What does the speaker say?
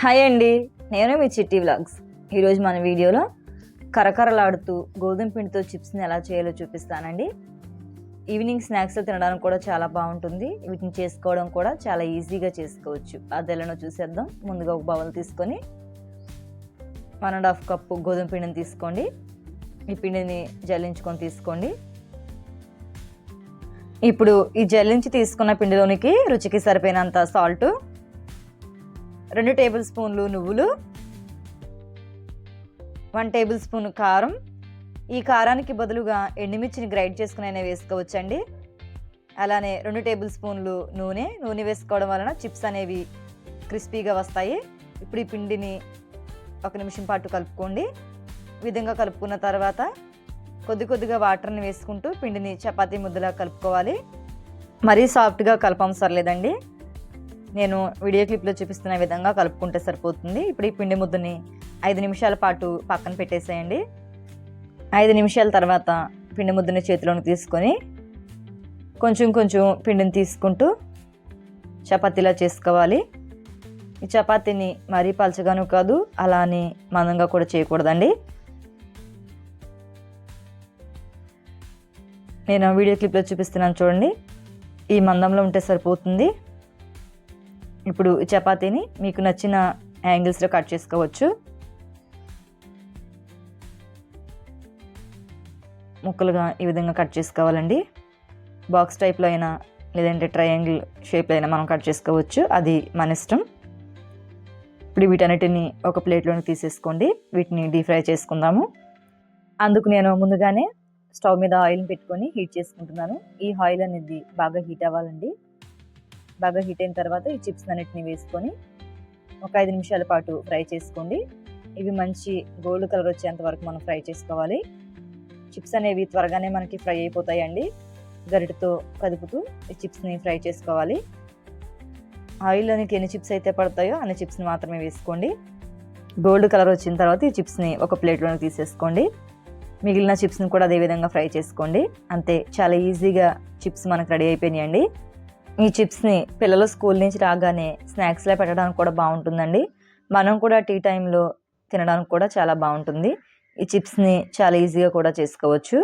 Hi అండి. నేను మీ చిట్టి వ్లాగ్స్. ఈరోజు మన వీడియోలో కరకరలాడుతూ గోధుమ పిండితో చిప్స్ని ఎలా చేయాలో చూపిస్తానండి. ఈవినింగ్ స్నాక్స్ తినడానికి కూడా చాలా బాగుంటుంది. వీటిని చేసుకోవడం కూడా చాలా ఈజీగా చేసుకోవచ్చు. అది ఎలానో చూసేద్దాం. ముందుగా ఒక బౌల్ తీసుకొని వన్ అండ్ హాఫ్ కప్పు గోధుమ పిండిని తీసుకోండి. ఈ పిండిని జల్లించుకొని తీసుకోండి. ఇప్పుడు ఈ జల్లించి తీసుకున్న పిండిలోనికి రుచికి సరిపోయినంత సాల్ట్ రెండు టేబుల్ స్పూన్లు నువ్వులు వన్ టేబుల్ స్పూన్ కారం. ఈ కారానికి బదులుగా ఎండుమిర్చిని గ్రైండ్ చేసుకుని అయినా వేసుకోవచ్చండి. అలానే రెండు టేబుల్ స్పూన్లు నూనె. నూనె వేసుకోవడం వలన చిప్స్ అనేవి క్రిస్పీగా వస్తాయి. ఇప్పుడు ఈ పిండిని ఒక నిమిషం పాటు కలుపుకోండి. ఈ విధంగా కలుపుకున్న తర్వాత కొద్ది కొద్దిగా వాటర్ని వేసుకుంటూ పిండిని చపాతీ ముద్దలా కలుపుకోవాలి. మరీ సాఫ్ట్గా కలపవసరం లేదండి నేను వీడియో క్లిప్లో చూపిస్తున్న విధంగా కలుపుకుంటే సరిపోతుంది. ఇప్పుడు ఈ పిండి ముద్దని ఐదు నిమిషాల పాటు పక్కన పెట్టేసేయండి. ఐదు నిమిషాల తర్వాత పిండి ముద్దని చేతిలోకి తీసుకొని కొంచెం కొంచెం పిండిని తీసుకుంటూ చపాతీలా చేసుకోవాలి. ఈ చపాతీని మరీ పలచగాను కాదు అలా అని మందంగా కూడా చేయకూడదండి. నేను వీడియో క్లిప్లో చూపిస్తున్నాను చూడండి. ఈ మందంలో ఉంటే సరిపోతుంది. ఇప్పుడు చపాతీని మీకు నచ్చిన యాంగిల్స్లో కట్ చేసుకోవచ్చు. ముక్కలుగా ఈ విధంగా కట్ చేసుకోవాలండి. బాక్స్ టైప్లో అయినా లేదంటే ట్రయాంగిల్ షేప్లో అయినా మనం కట్ చేసుకోవచ్చు. అది మన ఇష్టం. ఇప్పుడు వీటన్నిటిని ఒక ప్లేట్లోకి తీసేసుకోండి. వీటిని డీప్ ఫ్రై చేసుకుందాము. అందుకు నేను ముందుగానే స్టవ్ మీద ఆయిల్ని పెట్టుకొని హీట్ చేసుకుంటున్నాను. ఈ ఆయిల్ అనేది బాగా హీట్ అవ్వాలండి. బాగా హీట్ అయిన తర్వాత ఈ చిప్స్ అన్నిటిని వేసుకొని ఒక ఐదు నిమిషాల పాటు ఫ్రై చేసుకోండి. ఇవి మంచి గోల్డ్ కలర్ వచ్చేంత వరకు మనం ఫ్రై చేసుకోవాలి. చిప్స్ అనేవి త్వరగానే మనకి ఫ్రై అయిపోతాయండి. గరిటతో కదుపుతూ ఈ చిప్స్ని ఫ్రై చేసుకోవాలి. ఆయిల్లోనికి ఎన్ని చిప్స్ అయితే పడతాయో అన్ని చిప్స్ని మాత్రమే వేసుకోండి. గోల్డ్ కలర్ వచ్చిన తర్వాత ఈ చిప్స్ని ఒక ప్లేట్లోకి తీసేసుకోండి. మిగిలిన చిప్స్ని కూడా అదే విధంగా ఫ్రై చేసుకోండి. అంతే చాలా ఈజీగా చిప్స్ మనకు రెడీ అయిపోయినాయండి. ఈ చిప్స్ని పిల్లలు స్కూల్ నుంచి రాగానే స్నాక్స్లో పెట్టడానికి కూడా బాగుంటుందండి. మనం కూడా టీ టైంలో తినడానికి కూడా చాలా బాగుంటుంది. ఈ చిప్స్ని చాలా ఈజీగా కూడా చేసుకోవచ్చు.